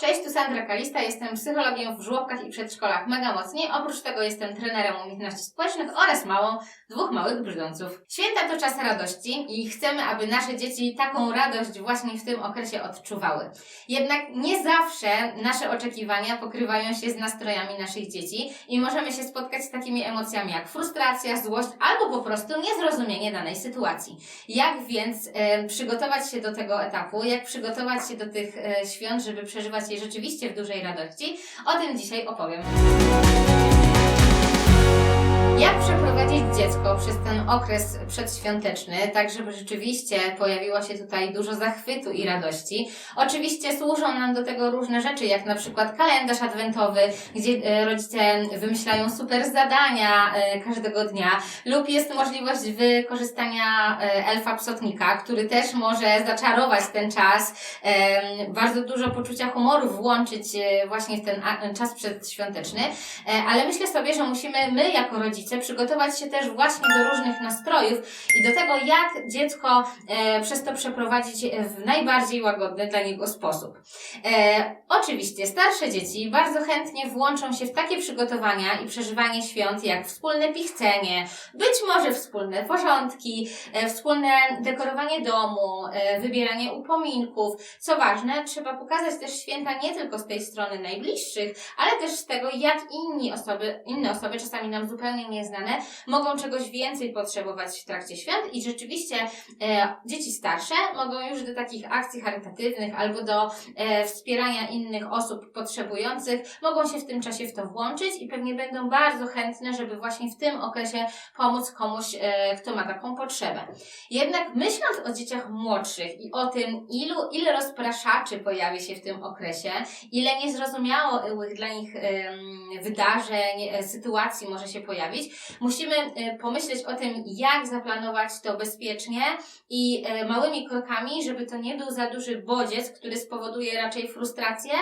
Cześć, tu Sandra Kalista, jestem psychologiem w żłobkach i przedszkolach mega mocniej. Oprócz tego jestem trenerem umiejętności społecznych oraz mamą dwóch małych brzdąców. Święta to czas radości i chcemy, aby nasze dzieci taką radość właśnie w tym okresie odczuwały. Jednak nie zawsze nasze oczekiwania pokrywają się z nastrojami naszych dzieci i możemy się spotkać z takimi emocjami jak frustracja, złość albo po prostu niezrozumienie danej sytuacji. Jak więc e, przygotować się do tego etapu, jak przygotować się do tych e, świąt, żeby przeżywać je rzeczywiście w dużej radości, o tym dzisiaj opowiem. Jak przeprowadzić dziecko przez ten okres przedświąteczny, tak żeby rzeczywiście pojawiło się tutaj dużo zachwytu i radości? Oczywiście służą nam do tego różne rzeczy, jak na przykład kalendarz adwentowy, gdzie e, rodzice wymyślają super zadania e, każdego dnia, lub jest możliwość wykorzystania e, elfa psotnika, który też może zaczarować ten czas, bardzo dużo poczucia humoru włączyć właśnie w ten czas przedświąteczny, ale myślę sobie, że musimy my jako rodzice przygotować się też właśnie do różnych nastrojów i do tego, jak dziecko e, przez to przeprowadzić w najbardziej łagodny dla niego sposób. E, oczywiście starsze dzieci bardzo chętnie włączą się w takie przygotowania i przeżywanie świąt, jak wspólne pichcenie, być może wspólne porządki, e, wspólne dekorowanie domu, wybieranie upominków. Co ważne, trzeba pokazać też święta nie tylko z tej strony najbliższych, ale też z tego, jak inni osoby, inne osoby, czasami nam zupełnie nieznane, mogą czegoś więcej potrzebować w trakcie świąt i rzeczywiście e, dzieci starsze mogą już do takich akcji charytatywnych albo do e, wspierania innych osób potrzebujących, mogą się w tym czasie w to włączyć i pewnie będą bardzo chętne, żeby właśnie w tym okresie pomóc komuś, e, kto ma taką potrzebę. Jednak myśląc o dzieciach młodszych i o tym, ilu, ile rozpraszaczy pojawi się w tym okresie, ile niezrozumiałych dla nich wydarzeń, e, sytuacji może się pojawić, musimy e, pomyśleć o tym, jak zaplanować to bezpiecznie i e, małymi krokami, żeby to nie był za duży bodziec, który spowoduje raczej frustrację,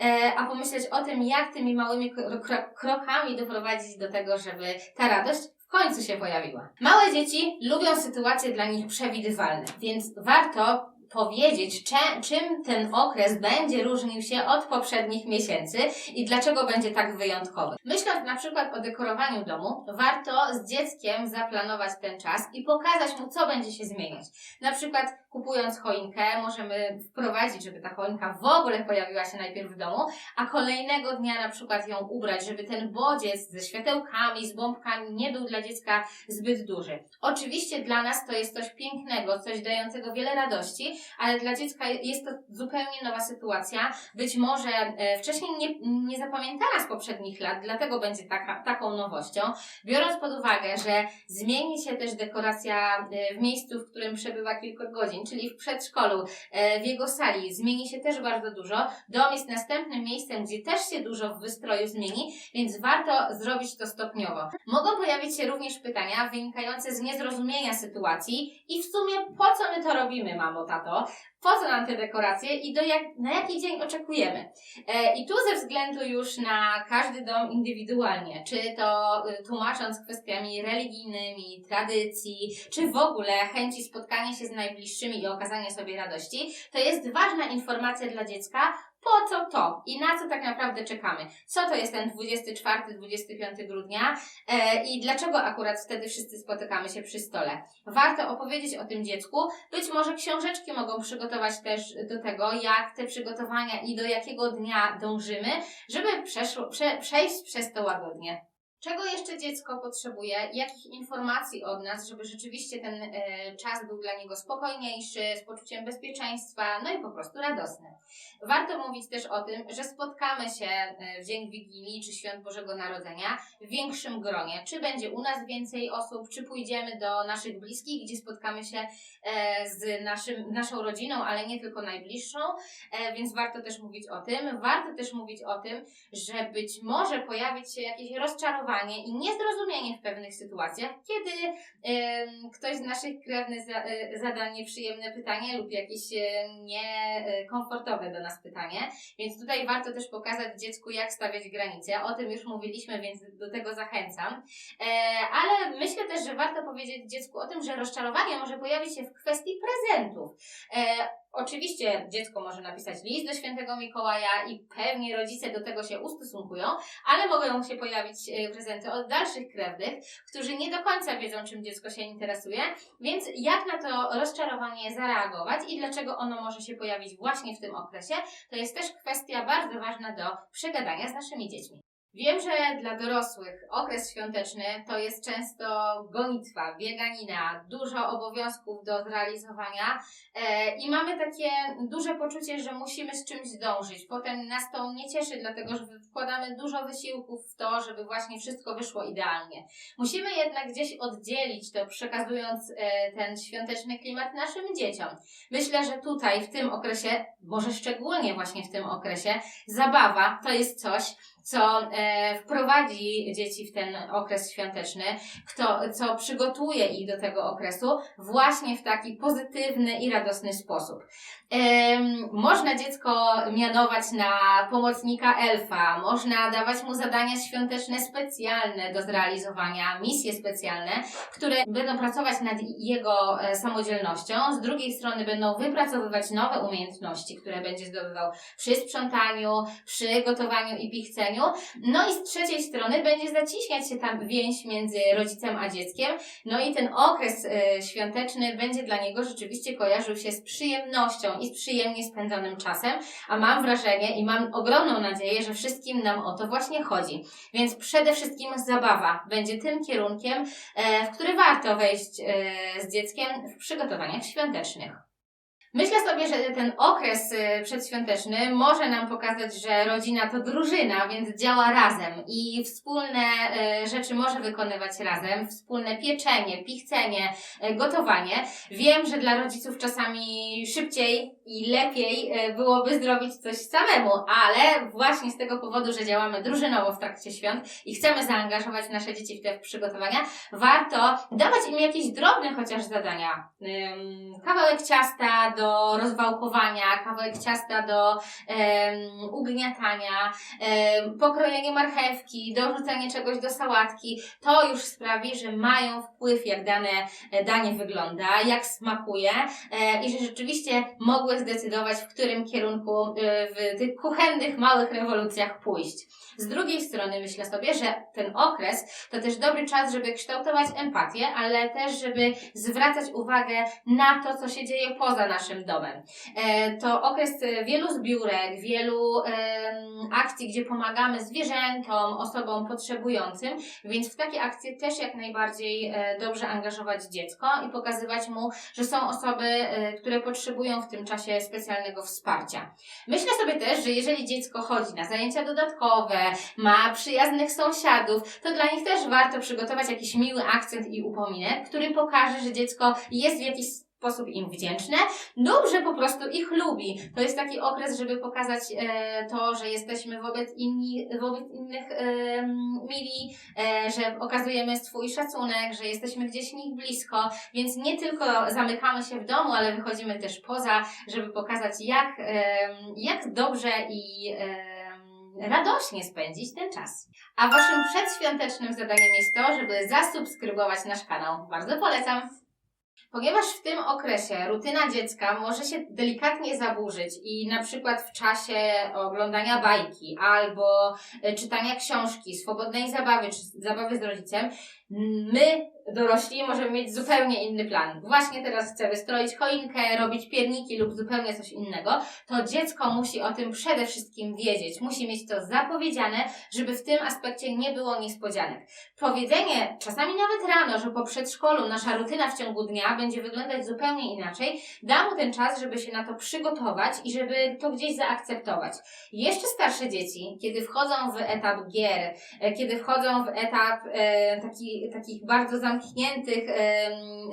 e, a pomyśleć o tym, jak tymi małymi kro- kro- krokami doprowadzić do tego, żeby ta radość w końcu się pojawiła. Małe dzieci lubią sytuacje dla nich przewidywalne, więc warto powiedzieć, czym ten okres będzie różnił się od poprzednich miesięcy i dlaczego będzie tak wyjątkowy. Myśląc na przykład o dekorowaniu domu, warto z dzieckiem zaplanować ten czas i pokazać mu, co będzie się zmieniać. Na przykład kupując choinkę, możemy wprowadzić, żeby ta choinka w ogóle pojawiła się najpierw w domu, a kolejnego dnia na przykład ją ubrać, żeby ten bodziec ze światełkami, z bombkami nie był dla dziecka zbyt duży. Oczywiście dla nas to jest coś pięknego, coś dającego wiele radości, ale dla dziecka jest to zupełnie nowa sytuacja. Być może e, wcześniej nie, nie zapamiętana z poprzednich lat, dlatego będzie taka, taką nowością. Biorąc pod uwagę, że zmieni się też dekoracja e, w miejscu, w którym przebywa kilka godzin, czyli w przedszkolu, e, w jego sali, zmieni się też bardzo dużo. Dom jest następnym miejscem, gdzie też się dużo w wystroju zmieni, więc warto zrobić to stopniowo. Mogą pojawić się również pytania wynikające z niezrozumienia sytuacji i w sumie po co my to robimy, mamo, tato? Po co nam te dekoracje i do jak, na jaki dzień oczekujemy? E, I tu ze względu już na każdy dom indywidualnie, czy to y, tłumacząc kwestiami religijnymi, tradycji, czy w ogóle chęci spotkania się z najbliższymi i okazania sobie radości, to jest ważna informacja dla dziecka, po co to i na co tak naprawdę czekamy. Co to jest ten 24-25 grudnia e, i dlaczego akurat wtedy wszyscy spotykamy się przy stole. Warto opowiedzieć o tym dziecku. Być może książeczki mogą przygotować też do tego, jak te przygotowania i do jakiego dnia dążymy, żeby przeszło, prze, przejść przez to łagodnie. Czego jeszcze dziecko potrzebuje? Jakich informacji od nas, żeby rzeczywiście ten e, czas był dla niego spokojniejszy, z poczuciem bezpieczeństwa, no i po prostu radosny. Warto mówić też o tym, że spotkamy się e, w dzień Wigilii czy Świąt Bożego Narodzenia w większym gronie. Czy będzie u nas więcej osób, czy pójdziemy do naszych bliskich, gdzie spotkamy się e, z naszym, naszą rodziną, ale nie tylko najbliższą, e, więc warto też mówić o tym. Warto też mówić o tym, że być może pojawić się jakieś rozczarowanie i niezrozumienie w pewnych sytuacjach, kiedy ktoś z naszych krewnych e, zada nieprzyjemne pytanie lub jakieś e, niekomfortowe do nas pytanie. Więc tutaj warto też pokazać dziecku, jak stawiać granice. O tym już mówiliśmy, więc do tego zachęcam. E, ale myślę też, że warto powiedzieć dziecku o tym, że rozczarowanie może pojawić się w kwestii prezentów. Oczywiście dziecko może napisać list do świętego Mikołaja i pewnie rodzice do tego się ustosunkują, ale mogą się pojawić e, prezenty od dalszych krewnych, którzy nie do końca wiedzą, czym dziecko się interesuje, więc jak na to rozczarowanie zareagować i dlaczego ono może się pojawić właśnie w tym okresie, to jest też kwestia bardzo ważna do przegadania z naszymi dziećmi. Wiem, że dla dorosłych okres świąteczny to jest często gonitwa, bieganina, dużo obowiązków do zrealizowania e, i mamy takie duże poczucie, że musimy z czymś dążyć. Potem nas to nie cieszy, dlatego że wkładamy dużo wysiłków w to, żeby właśnie wszystko wyszło idealnie. Musimy jednak gdzieś oddzielić to, przekazując e, ten świąteczny klimat naszym dzieciom. Myślę, że tutaj w tym okresie, może szczególnie właśnie w tym okresie, zabawa to jest coś, co e, wprowadzi dzieci w ten okres świąteczny, kto, co przygotuje ich do tego okresu właśnie w taki pozytywny i radosny sposób. Em, można dziecko mianować na pomocnika elfa, można dawać mu zadania świąteczne specjalne do zrealizowania, misje specjalne, które będą pracować nad jego e, samodzielnością. Z drugiej strony będą wypracowywać nowe umiejętności, które będzie zdobywał przy sprzątaniu, przy gotowaniu i pichceniu. No i z trzeciej strony będzie zacieśniać się tam więź między rodzicem a dzieckiem. No i ten okres e, świąteczny będzie dla niego rzeczywiście kojarzył się z przyjemnością i z przyjemnie spędzonym czasem, a mam wrażenie i mam ogromną nadzieję, że wszystkim nam o to właśnie chodzi. Więc przede wszystkim zabawa będzie tym kierunkiem, e, w który warto wejść e, z dzieckiem w przygotowaniach świątecznych. Myślę sobie, że ten okres y, przedświąteczny może nam pokazać, że rodzina to drużyna, więc działa razem i wspólne y, rzeczy może wykonywać razem, wspólne pieczenie, pichcenie, y, gotowanie. Wiem, że dla rodziców czasami szybciej i lepiej byłoby zrobić coś samemu, ale właśnie z tego powodu, że działamy drużynowo w trakcie świąt i chcemy zaangażować nasze dzieci w te przygotowania, warto dawać im jakieś drobne chociaż zadania. Kawałek ciasta do do rozwałkowania, kawałek ciasta do um, ugniatania, um, pokrojenie marchewki, dorzucenie czegoś do sałatki, to już sprawi, że mają wpływ, jak dane e, danie wygląda, jak smakuje e, i że rzeczywiście mogły zdecydować, w którym kierunku e, w tych kuchennych, małych rewolucjach pójść. Z drugiej strony myślę sobie, że ten okres to też dobry czas, żeby kształtować empatię, ale też, żeby zwracać uwagę na to, co się dzieje poza naszym domem. E, to okres wielu zbiórek, wielu akcji, gdzie pomagamy zwierzętom, osobom potrzebującym, więc w takie akcje też jak najbardziej e, dobrze angażować dziecko i pokazywać mu, że są osoby, e, które potrzebują w tym czasie specjalnego wsparcia. Myślę sobie też, że jeżeli dziecko chodzi na zajęcia dodatkowe, ma przyjaznych sąsiadów, to dla nich też warto przygotować jakiś miły akcent i upominek, który pokaże, że dziecko jest w jakiś sposób im wdzięczne lub że po prostu ich lubi. To jest taki okres, żeby pokazać e, to, że jesteśmy wobec, inni, wobec innych e, mili, e, że okazujemy swój szacunek, że jesteśmy gdzieś nich blisko, więc nie tylko zamykamy się w domu, ale wychodzimy też poza, żeby pokazać jak, e, jak dobrze i e, radośnie spędzić ten czas. A waszym przedświątecznym zadaniem jest to, żeby zasubskrybować nasz kanał. Bardzo polecam. Ponieważ w tym okresie rutyna dziecka może się delikatnie zaburzyć i na przykład w czasie oglądania bajki albo e, czytania książki, swobodnej zabawy czy zabawy z rodzicem, my dorośli możemy mieć zupełnie inny plan. Właśnie teraz chcemy stroić choinkę, robić pierniki lub zupełnie coś innego, to dziecko musi o tym przede wszystkim wiedzieć. Musi mieć to zapowiedziane, żeby w tym aspekcie nie było niespodzianek. Powiedzenie, czasami nawet rano, że po przedszkolu nasza rutyna w ciągu dnia będzie wyglądać zupełnie inaczej, da mu ten czas, żeby się na to przygotować i żeby to gdzieś zaakceptować. Jeszcze starsze dzieci, kiedy wchodzą w etap gier, e, kiedy wchodzą w etap e, taki, takich bardzo zamkniętych, zamkniętych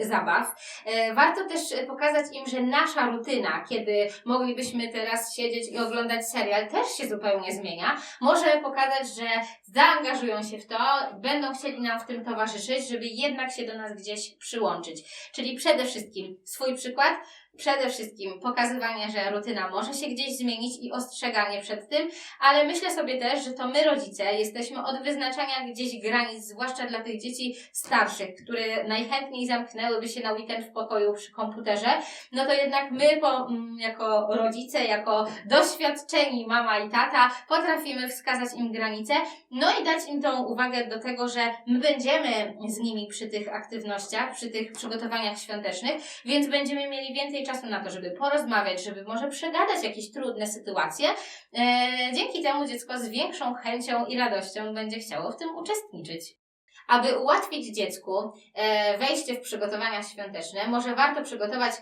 zabaw. E, warto też pokazać im, że nasza rutyna, kiedy moglibyśmy teraz siedzieć i oglądać serial, też się zupełnie zmienia. Może pokazać, że zaangażują się w to, będą chcieli nam w tym towarzyszyć, żeby jednak się do nas gdzieś przyłączyć. Czyli przede wszystkim swój przykład, Przede wszystkim pokazywanie, że rutyna może się gdzieś zmienić i ostrzeganie przed tym, ale myślę sobie też, że to my rodzice jesteśmy od wyznaczania gdzieś granic, zwłaszcza dla tych dzieci starszych, które najchętniej zamknęłyby się na weekend w pokoju przy komputerze, no to jednak my po, mm, jako rodzice, jako doświadczeni mama i tata potrafimy wskazać im granice, no i dać im tą uwagę do tego, że my będziemy z nimi przy tych aktywnościach, przy tych przygotowaniach świątecznych, więc będziemy mieli więcej czasu na to, żeby porozmawiać, żeby może przegadać jakieś trudne sytuacje. E, dzięki temu dziecko z większą chęcią i radością będzie chciało w tym uczestniczyć. Aby ułatwić dziecku e, wejście w przygotowania świąteczne, może warto przygotować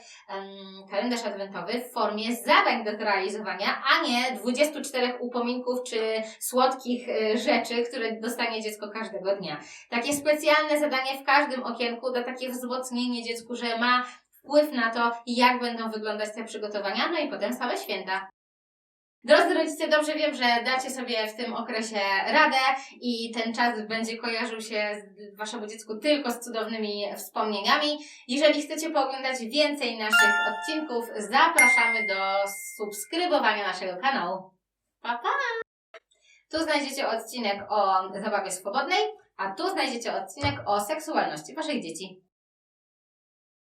kalendarz adwentowy w formie zadań do zrealizowania, a nie 24 upominków czy słodkich e, rzeczy, które dostanie dziecko każdego dnia. Takie specjalne zadanie w każdym okienku da takie wzmocnienie dziecku, że ma wpływ na to, jak będą wyglądać te przygotowania, no i potem same święta. Drodzy rodzice, dobrze wiem, że dacie sobie w tym okresie radę i ten czas będzie kojarzył się z waszemu dziecku tylko z cudownymi wspomnieniami. Jeżeli chcecie pooglądać więcej naszych odcinków, zapraszamy do subskrybowania naszego kanału. Pa, pa! Tu znajdziecie odcinek o zabawie swobodnej, a tu znajdziecie odcinek o seksualności waszych dzieci.